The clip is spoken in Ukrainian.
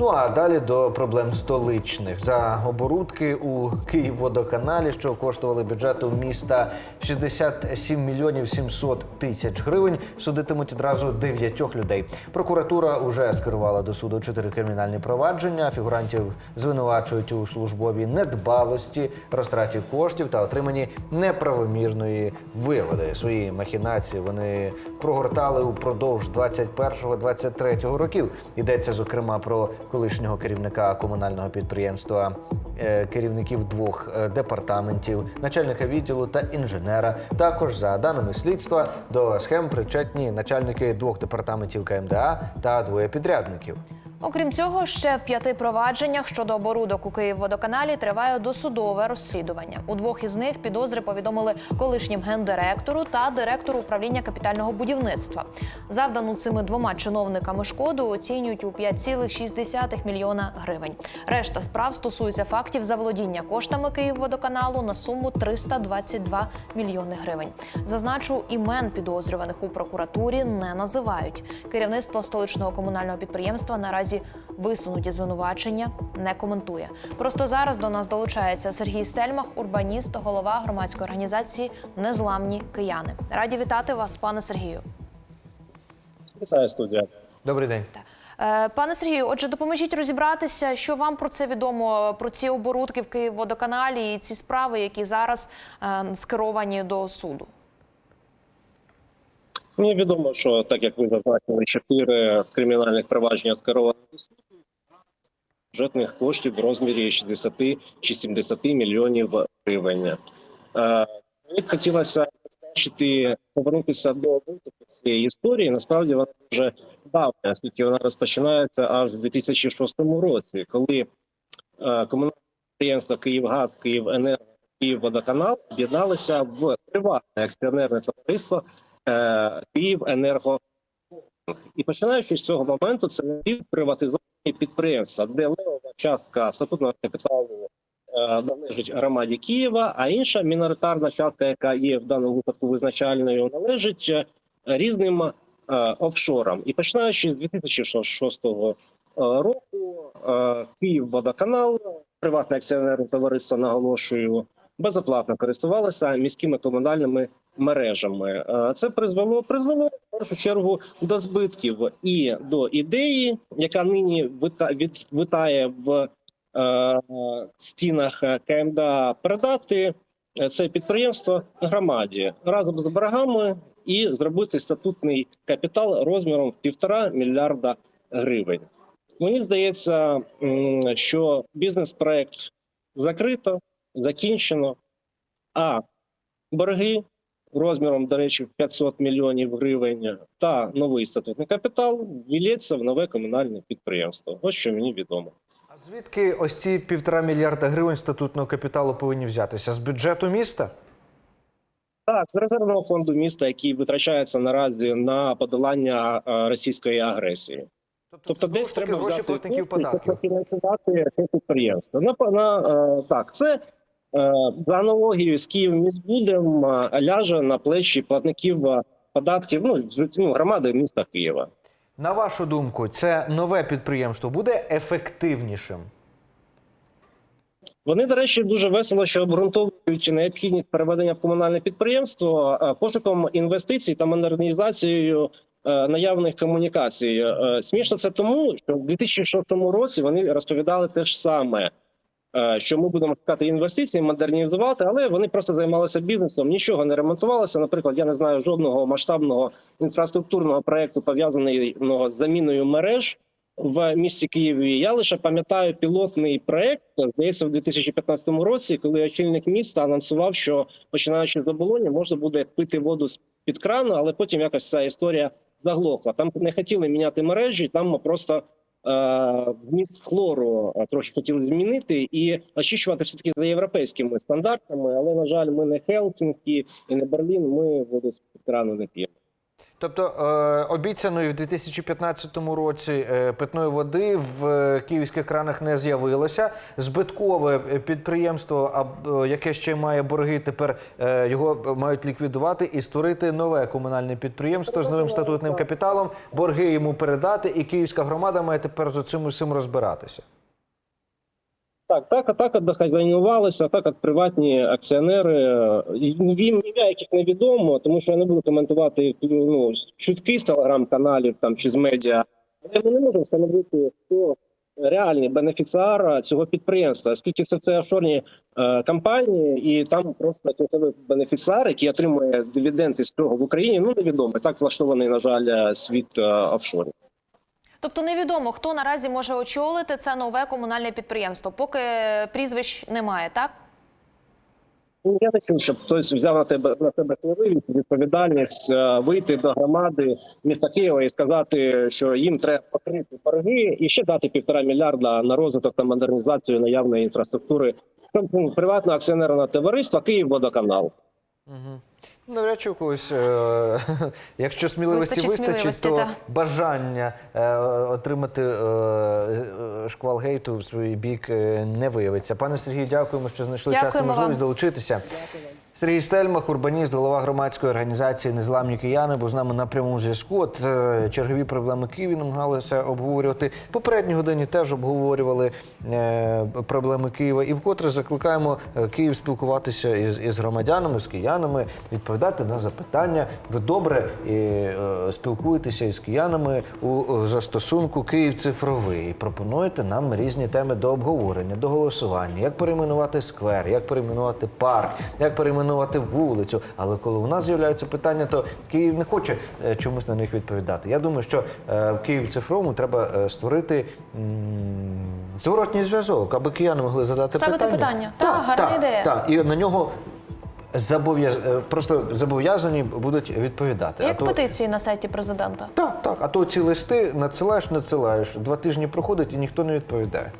Ну а далі до проблем столичних за оборудки у Київводоканалі, що коштували бюджету міста 67 мільйонів 700 тисяч гривень. Судитимуть одразу дев'ятьох людей. Прокуратура уже скерувала до суду чотири кримінальні провадження. Фігурантів звинувачують у службовій недбалості, розтраті коштів та отриманні неправомірної вигоди. Свої махінації вони прогортали упродовж 21-23 років. Йдеться зокрема про колишнього керівника комунального підприємства, е, керівників двох е, департаментів, начальника відділу та інженера. Також за даними слідства до схем причетні начальники двох департаментів КМДА та двоє підрядників. Окрім цього, ще в п'яти провадженнях щодо оборудок у Київводоканалі триває досудове розслідування. У двох із них підозри повідомили колишнім гендиректору та директору управління капітального будівництва. Завдану цими двома чиновниками шкоду оцінюють у 5,6 мільйона гривень. Решта справ стосується фактів заволодіння коштами Київводоканалу на суму 322 мільйони гривень. Зазначу, імен підозрюваних у прокуратурі не називають. Керівництво столичного комунального підприємства наразі висунуті звинувачення не коментує. Просто зараз до нас долучається Сергій Стельмах, урбаніст, голова громадської організації Незламні кияни. Раді вітати вас, пане Сергію. Вітаю студія. Добрий день. Е, Пане Сергію, отже, допоможіть розібратися, що вам про це відомо про ці оборудки в Київводоканалі і ці справи, які зараз е, скеровані до суду. Мені відомо, що так як ви зазначили, чотири кримінальних провадження скеровані до суду бюджетних коштів в розмірі 60 чи 70 мільйонів гривень. Е, Мені б хотілося бачити повернутися до оборудки цієї історії. Насправді вона дуже давня, оскільки вона розпочинається аж у 2006 році, коли е, комунальне підприємство Київгаз, Київенерго, Київводоканал об'єдналися в приватне акціонерне товариство е, Київенерго. І починаючи з цього моменту, це приватизовані підприємства, де левова частка статутного капіталу е, належить громаді Києва, а інша міноритарна частка, яка є в даному випадку визначальною, належить е, різним е, офшорам. І починаючи з 2006 року, е, Київводоканал, приватне акціонерне товариство, наголошую, безоплатно користувалися міськими комунальними мережами. Е, Це призвело призвело в першу чергу до збитків і до ідеї, яка нині вита- витає в е, стінах КМДА, передати е, це підприємство громаді разом з боргами і зробити статутний капітал розміром в півтора мільярда гривень. Мені здається, що бізнес-проект закрито, закінчено, а борги розміром, до речі, 500 мільйонів гривень та новий статутний капітал ввілється в нове комунальне підприємство. Ось що мені відомо. А звідки ось ці півтора мільярда гривень статутного капіталу повинні взятися? З бюджету міста? Так, з резервного фонду міста, який витрачається наразі на подолання російської агресії. Тобто, це, десь треба взяти податків. фінансувати це підприємство. На, на е, так, це за аналогією з Київміськбудем е, ляже на плечі платників е, податків ну, ну, громади міста Києва. На вашу думку, це нове підприємство буде ефективнішим? Вони, до речі, дуже весело, що обґрунтовують необхідність переведення в комунальне підприємство е, пошуком інвестицій та модернізацією е, наявних комунікацій. Е, Смішно це тому, що в 2006 році вони розповідали те ж саме. Е, Що ми будемо шукати інвестиції, модернізувати, але вони просто займалися бізнесом, нічого не ремонтувалося. Наприклад, я не знаю жодного масштабного інфраструктурного проекту пов'язаного з заміною мереж в місті Києві. Я лише пам'ятаю пілотний проект, здається, в 2015 році, коли очільник міста анонсував, що починаючи з оболоні, можна буде пити воду з під крану, але потім якось ця історія заглохла. Там не хотіли міняти мережі, там просто. Е, Вміст хлору е, трохи хотіли змінити і очищувати все таки за європейськими стандартами. Але на жаль, ми не Хелсінкі і не Берлін. Ми воду з крану не п'ємо. Тобто е, обіцяної в 2015 році е, питної води в е, київських кранах не з'явилося. Збиткове підприємство, яке ще має борги, тепер його мають ліквідувати і створити нове комунальне підприємство з новим статутним капіталом. Борги йому передати, і київська громада має тепер з цим усім розбиратися. Так, так, атака дохазяйнувалася, так як приватні акціонери. Їм ім'я яких невідомо, тому що я не буду коментувати ну, чутки з телеграм-каналів там чи з медіа. Але ми не можемо встановити, хто реальний бенефіціар цього підприємства, оскільки все це офшорні е, компанії, і там просто кінцевий бенефіціар, який отримує дивіденди з цього в Україні, ну невідомо. Так влаштований, на жаль, світ е, офшорів. Тобто невідомо, хто наразі може очолити це нове комунальне підприємство, поки прізвищ немає, так? Ну, Я не чув, щоб хтось взяв на тебе на себе сміливість, відповідальність е, вийти до громади міста Києва і сказати, що їм треба покрити борги і ще дати півтора мільярда на розвиток та модернізацію наявної інфраструктури ну, приватного акціонерного товариства Київводоканал. Угу. Навряд чи у когось, е, якщо сміливості Вистачить вистачить, то та. бажання е, отримати е, е, шквал гейту в свій бік е, не виявиться. Пане Сергію, дякуємо, що знайшли час і можливість вам. долучитися. Сергій Стельмах, урбаніст, голова громадської організації Незламні кияни, був з нами на прямому зв'язку. От е, чергові проблеми Києва намагалися обговорювати. В попередній годині теж обговорювали е, проблеми Києва. І вкотре закликаємо е, Київ спілкуватися із, із громадянами, з киянами, відповідати на запитання. Ви добре спілкуєтеся із киянами у застосунку Київ цифровий. Пропонуєте нам різні теми до обговорення, до голосування, як перейменувати сквер, як перейменувати парк, як перейменувати вулицю. Але коли у нас з'являються питання, то Київ не хоче е, чомусь на них відповідати. Я думаю, що е, в Київ цифровому треба е, створити зворотній зв'язок, аби кияни могли задати Ставити питання. питання. Так, гарна так, ідея. Так, і на нього. Зобов'яз... е, просто зобов'язані будуть відповідати. Як петиції на сайті президента. Так, так. А то ці листи надсилаєш, надсилаєш. Два тижні проходить і ніхто не відповідає.